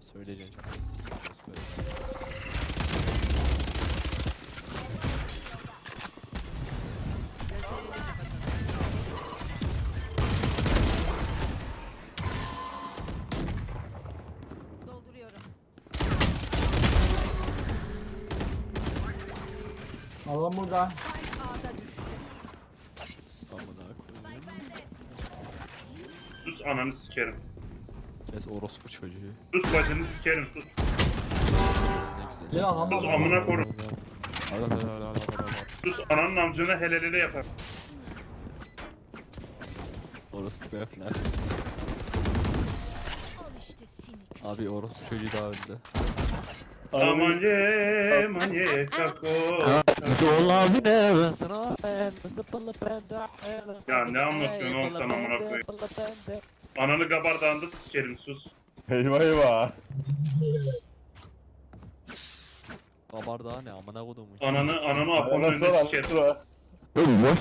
söyleyeceğim. Dolduruyorum. Allah burada. Spike A'da düştü. Amına koyayım. Sus ananı sikerim. Kes orospu çocuğu. Sus bacını sikerim sus. Ne ama- Sus amına korum. Ala ala ala ala ala. Sus ananın amcına helelele yapar. Orospu işte sinik. Abi orospu çocuğu daha öldü. Aman ye aman ye kako. Ya ne anlatıyorsun oğlum sen amına koyayım? Ananı gabardağında sikerim sus. Eyvah eyvah. Kabar daha ne amına kodumun. Ananı ananı aponun Ana önünde sonra sikerim. Oğlum boş